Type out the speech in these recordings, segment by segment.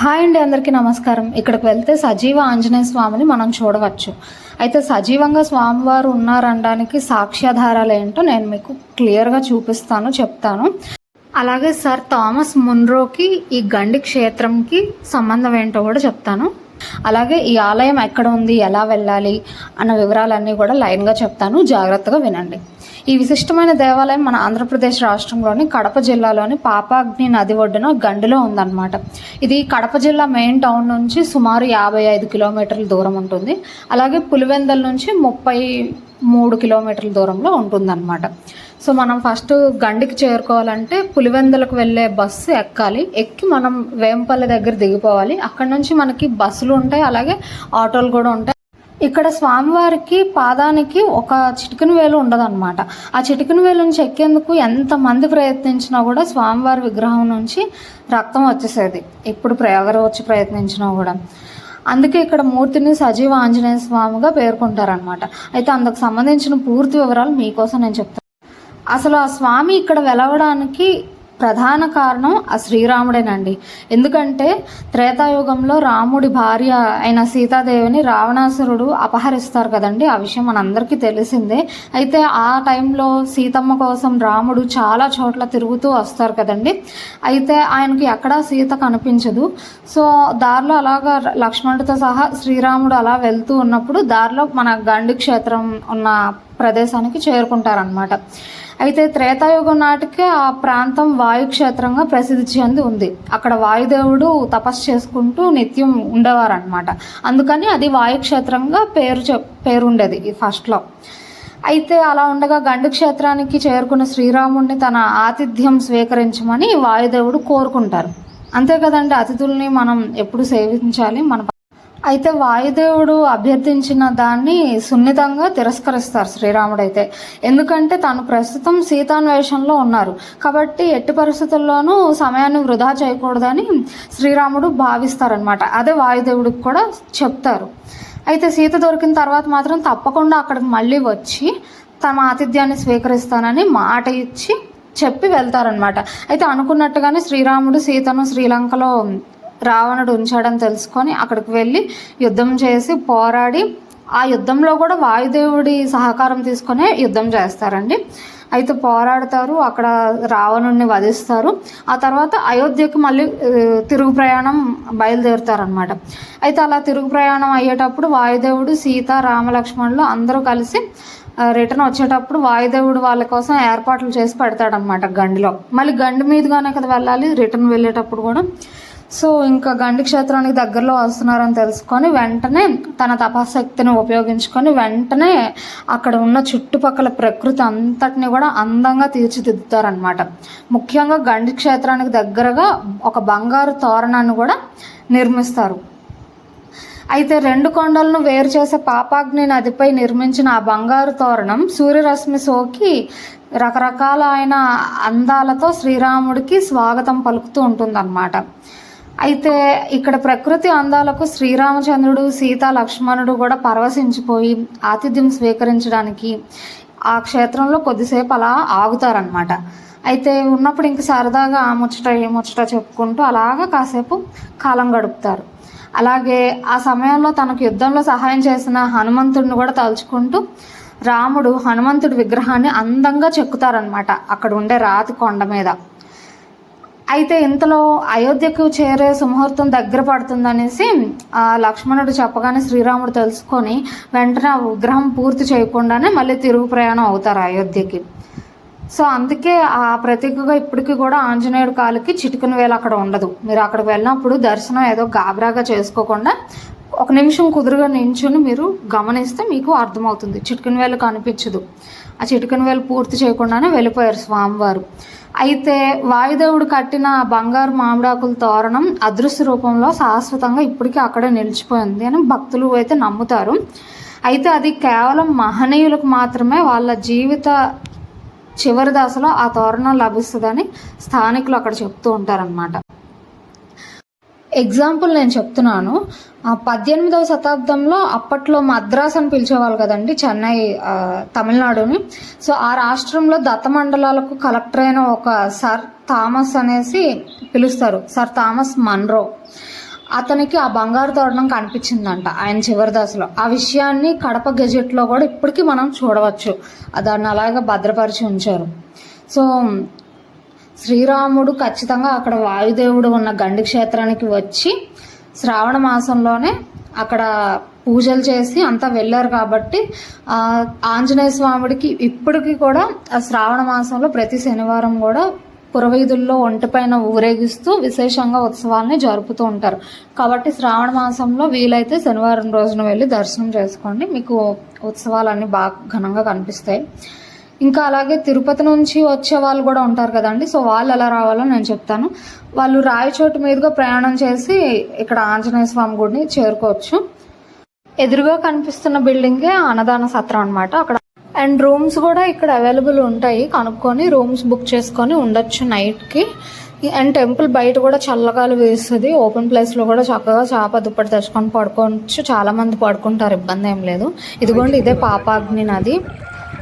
Hi అండి అందరికీ నమస్కారం. ఇక్కడికి వెళ్తే సజీవ ఆంజనేయ స్వామిని మనం చూడవచ్చు. అయితే సజీవంగా స్వామివారు ఉన్నారనడానికి సాక్ష్యాధారాలు ఏంటో నేను మీకు క్లియర్గా చూపిస్తాను చెప్తాను. అలాగే సార్ థామస్ మున్రోకి ఈ గండి క్షేత్రంకి సంబంధం ఏంటో కూడా చెప్తాను. అలాగే ఈ ఆలయం ఎక్కడ ఉంది ఎలా వెళ్ళాలి అన్న వివరాలన్నీ కూడా లైన్గా చెప్తాను. జాగ్రత్తగా వినండి. ఈ విశిష్టమైన దేవాలయం మన ఆంధ్రప్రదేశ్ రాష్ట్రంలోని కడప జిల్లాలోని పాపాగ్ని నది ఒడ్డున గండిలో ఉందన్నమాట. ఇది కడప జిల్లా మెయిన్ టౌన్ నుంచి సుమారు యాభై ఐదు కిలోమీటర్ల దూరం ఉంటుంది. అలాగే పులివెందల నుంచి ముప్పై మూడు కిలోమీటర్ల దూరంలో ఉంటుందన్నమాట. సో మనం ఫస్ట్ గండికి చేరుకోవాలంటే పులివెందులకు వెళ్ళే బస్సు ఎక్కాలి. ఎక్కి మనం వేంపల్లి దగ్గర దిగిపోవాలి. అక్కడ నుంచి మనకి బస్సులు ఉంటాయి. అలాగే ఆటోలు కూడా ఉంటాయి. ఇక్కడ స్వామివారికి పాదానికి ఒక చిటికెన వేలు ఉండదన్నమాట. ఆ చిటికెన వేలును చెక్కేందుకు ఎంతమంది ప్రయత్నించినా కూడా స్వామివారి విగ్రహం నుంచి రక్తం వచ్చేసేది. ఇప్పుడు ఎవరు వచ్చి ప్రయత్నించినా కూడా. అందుకే ఇక్కడ మూర్తిని సజీవ ఆంజనేయ స్వామిగా పేర్కొంటారనమాట అయితే అందుకు సంబంధించిన పూర్తి వివరాలు మీకోసం నేను చెప్తాను అసలు ఆ స్వామి ఇక్కడ వెలవడానికి ప్రధాన కారణం ఆ శ్రీరాముడేనండి. ఎందుకంటే త్రేతాయుగంలో రాముడి భార్య అయిన సీతాదేవిని రావణాసురుడు అపహరిస్తారు కదండి. ఆ విషయం మనందరికీ తెలిసిందే. అయితే ఆ టైంలో సీతమ్మ కోసం రాముడు చాలా చోట్ల తిరుగుతూ వస్తారు కదండి. అయితే ఆయనకి ఎక్కడా సీత కనిపించదు. సో దారిలో అలాగా లక్ష్మణుడితో సహా శ్రీరాముడు అలా వెళ్తూ ఉన్నప్పుడు దారిలో మన గండి క్షేత్రం ఉన్న ప్రదేశానికి చేరుకుంటారనమాట అయితే త్రేతాయుగం నాటికే ఆ ప్రాంతం వాయుక్షేత్రంగా ప్రసిద్ధి చెంది ఉంది. అక్కడ వాయుదేవుడు తపస్సు చేసుకుంటూ నిత్యం ఉండేవారనమాట అందుకని అది వాయుక్షేత్రంగా పేరు చె పేరు ఉండేది ఈ ఫస్ట్లో అయితే అలా ఉండగా గండు క్షేత్రానికి చేరుకున్న శ్రీరాముడిని తన ఆతిథ్యం స్వీకరించమని వాయుదేవుడు కోరుకుంటారు. అంతే కదండి అతిథుల్ని మనం ఎప్పుడు సేవించాలి? మన అయితే వాయుదేవుడు అభ్యర్థించిన దాన్ని సున్నితంగా తిరస్కరిస్తారు శ్రీరాముడు అయితే ఎందుకంటే తను ప్రస్తుతం సీతాన్వేషంలో ఉన్నారు. కాబట్టి ఎట్టి పరిస్థితుల్లోనూ సమయాన్ని వృధా చేయకూడదని శ్రీరాముడు భావిస్తారనమాట అదే వాయుదేవుడికి కూడా చెప్తారు. అయితే సీత దొరికిన తర్వాత మాత్రం తప్పకుండా అక్కడికి మళ్ళీ వచ్చి తమ ఆతిథ్యాన్ని స్వీకరిస్తానని మాట ఇచ్చి చెప్పి వెళ్తారనమాట అయితే అనుకున్నట్టుగానే శ్రీరాముడు సీతను శ్రీలంకలో రావణుడు ఉంచాడని తెలుసుకొని అక్కడికి వెళ్ళి యుద్ధం చేసి పోరాడి ఆ యుద్ధంలో కూడా వాయుదేవుడి సహకారం తీసుకొని యుద్ధం చేస్తారండి. అయితే పోరాడతారు అక్కడ రావణుడిని వధిస్తారు. ఆ తర్వాత అయోధ్యకి మళ్ళీ తిరుగు ప్రయాణం బయలుదేరుతారనమాట అయితే అలా తిరుగు ప్రయాణం అయ్యేటప్పుడు వాయుదేవుడు సీత రామలక్ష్మణులు అందరూ కలిసి రిటర్న్ వచ్చేటప్పుడు వాయుదేవుడు వాళ్ళ కోసం ఏర్పాట్లు చేసి పెడతాడనమాట గండిలో. మళ్ళీ గండి మీదుగానే కదా వెళ్ళాలి రిటర్న్ వెళ్ళేటప్పుడు కూడా. సో ఇంకా గండి క్షేత్రానికి దగ్గరలో వస్తున్నారని తెలుసుకొని వెంటనే తన తపశక్తిని ఉపయోగించుకొని వెంటనే అక్కడ ఉన్న చుట్టుపక్కల ప్రకృతి అంతటిని కూడా అందంగా తీర్చిదిద్దుతారనమాట ముఖ్యంగా గండి క్షేత్రానికి దగ్గరగా ఒక బంగారు తోరణాన్ని కూడా నిర్మిస్తారు. అయితే రెండు కొండలను వేరు చేసే పాపాగ్ని నదిపై నిర్మించిన ఆ బంగారు తోరణం సూర్యరశ్మి సోకి రకరకాల ఆయన అందాలతో శ్రీరాముడికి స్వాగతం పలుకుతూ ఉంటుందన్నమాట. అయితే ఇక్కడ ప్రకృతి అందాలకు శ్రీరామచంద్రుడు సీత లక్ష్మణుడు కూడా పరవశించిపోయి ఆతిథ్యం స్వీకరించడానికి ఆ క్షేత్రంలో కొద్దిసేపు అలా ఆగుతారనమాట అయితే ఉన్నప్పుడు ఇంక సరదాగా ఆ ముచ్చట ఏ ముచ్చట చెప్పుకుంటూ అలాగా కాసేపు కాలం గడుపుతారు. అలాగే ఆ సమయంలో తనకు యుద్ధంలో సహాయం చేసిన హనుమంతుడిని కూడా తలుచుకుంటూ రాముడు హనుమంతుడి విగ్రహాన్ని అందంగా చెక్కుతారనమాట అక్కడ ఉండే రాతి కొండ మీద. అయితే ఇంతలో అయోధ్యకు చేరే సుముహూర్తం దగ్గర పడుతుందనేసి ఆ లక్ష్మణుడు చెప్పగానే శ్రీరాముడు తెలుసుకొని వెంటనే విగ్రహం పూర్తి చేయకుండానే మళ్ళీ తిరుగు ప్రయాణం అవుతారు అయోధ్యకి. సో అందుకే ఆ ప్రతీకగా ఇప్పటికీ కూడా ఆంజనేయుడి కాలుకి చిటికన వేలు అక్కడ ఉండదు. మీరు అక్కడికి వెళ్ళినప్పుడు దర్శనం ఏదో గాబరాగా చేసుకోకుండా ఒక నిమిషం కుదురుగా నించుని మీరు గమనిస్తే మీకు అర్థమవుతుంది. చిటికెన్ వేలు కనిపించదు. ఆ చిటికెన్ వేలు పూర్తి చేయకుండానే వెళ్ళిపోయారు స్వామివారు. అయితే వాయుదేవుడు కట్టిన బంగారు మామిడాకుల తోరణం అదృశ్య రూపంలో శాశ్వతంగా ఇప్పటికీ అక్కడే నిలిచిపోయింది అని భక్తులు అయితే నమ్ముతారు. అయితే అది కేవలం మహనీయులకు మాత్రమే వాళ్ళ జీవిత చివరి దశలో ఆ తోరణం లభిస్తుందని స్థానికులు అక్కడ చెప్తూ ఉంటారనమాట ఎగ్జాంపుల్ నేను చెప్తున్నాను. పద్దెనిమిదవ శతాబ్దంలో అప్పట్లో మద్రాస్ అని పిలిచేవాళ్ళు కదండి చెన్నై తమిళనాడుని. సో ఆ రాష్ట్రంలో దత్త మండలాలకు కలెక్టర్ అయిన ఒక సర్ థామస్ అనేసి పిలుస్తారు సర్ థామస్ మన్రో. అతనికి ఆ బంగారు తోరణం కనిపించిందంట ఆయన చివరి దశలో. ఆ విషయాన్ని కడప గెజెట్లో కూడా ఇప్పటికీ మనం చూడవచ్చు. దాన్ని అలాగే భద్రపరిచి ఉంచారు. సో శ్రీరాముడు ఖచ్చితంగా అక్కడ వాయుదేవుడు ఉన్న గండి క్షేత్రానికి వచ్చి శ్రావణ మాసంలోనే అక్కడ పూజలు చేసి అంతా వెళ్ళారు కాబట్టి ఆంజనేయ స్వాముడికి ఇప్పటికీ కూడా ఆ శ్రావణ మాసంలో ప్రతి శనివారం కూడా పురవీధుల్లో ఒంటిపైన ఊరేగిస్తూ విశేషంగా ఉత్సవాలని జరుపుతూ ఉంటారు. కాబట్టి శ్రావణ మాసంలో వీలైతే శనివారం రోజున వెళ్ళి దర్శనం చేసుకోండి. మీకు ఉత్సవాలన్నీ బాగా ఘనంగా కనిపిస్తాయి. ఇంకా అలాగే తిరుపతి నుంచి వచ్చే వాళ్ళు కూడా ఉంటారు కదండి. సో వాళ్ళు ఎలా రావాలో నేను చెప్తాను. వాళ్ళు రాయచోటు మీదుగా ప్రయాణం చేసి ఇక్కడ ఆంజనేయ స్వామి గుడిని చేరుకోవచ్చు. ఎదురుగా కనిపిస్తున్న బిల్డింగే అన్నదాన సత్రం అనమాట అక్కడ అండ్ రూమ్స్ కూడా ఇక్కడ అవైలబుల్ ఉంటాయి. కనుక్కొని రూమ్స్ బుక్ చేసుకొని ఉండొచ్చు నైట్కి అండ్ టెంపుల్ బయట కూడా చల్లగాలు వేస్తుంది. ఓపెన్ ప్లేస్లో కూడా చక్కగా చేప దుప్పటి తెచ్చుకొని పడుకోవచ్చు. చాలామంది పడుకుంటారు. ఇబ్బంది ఏం లేదు. ఇదిగోండి ఇదే పాపాగ్ని నది.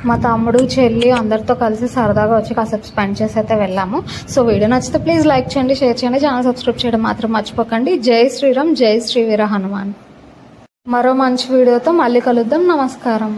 మా తమ్ముడు చెల్లి అందరితో కలిసి సరదాగా వచ్చి కాసేపు స్పెండ్ చేసి అయితే వెళ్ళాము. సో వీడియో నచ్చితే ప్లీజ్ లైక్ చేయండి షేర్ చేయండి ఛానల్ సబ్స్క్రైబ్ చేయడం మాత్రం మర్చిపోకండి. జై శ్రీరామ్ జై శ్రీవీర హనుమాన్. మరో మంచి వీడియోతో మళ్ళీ కలుద్దాం. నమస్కారం.